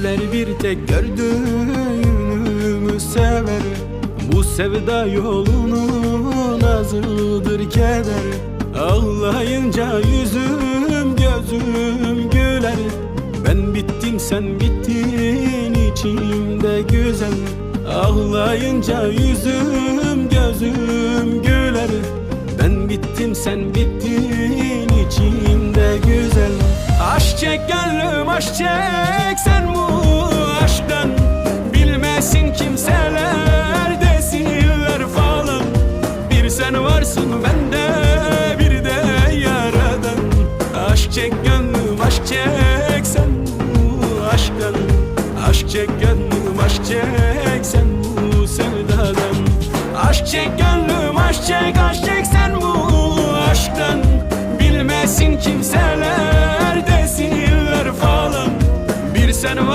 Eller bir tek gördüğünü sever. Bu sevda yolunun azıdır keder. Ağlayınca yüzüm gözüm güler. Ben bittim sen bittin içimde güzel. Ağlayınca yüzüm gözüm güler. Ben bittim sen bittin baş çek sen bu aşktan Bilmesin kimseler desinler falan. Bir sen varsın bende bir de yaradan. Aşk çek gönlüm aşk çek sen bu aşktan. Aşk çek gönlüm aşk çek sen bu sevdadan. Aşk çek gönlüm aşk çek aşk çek sen bu aşktan. Bilmesin kimseler center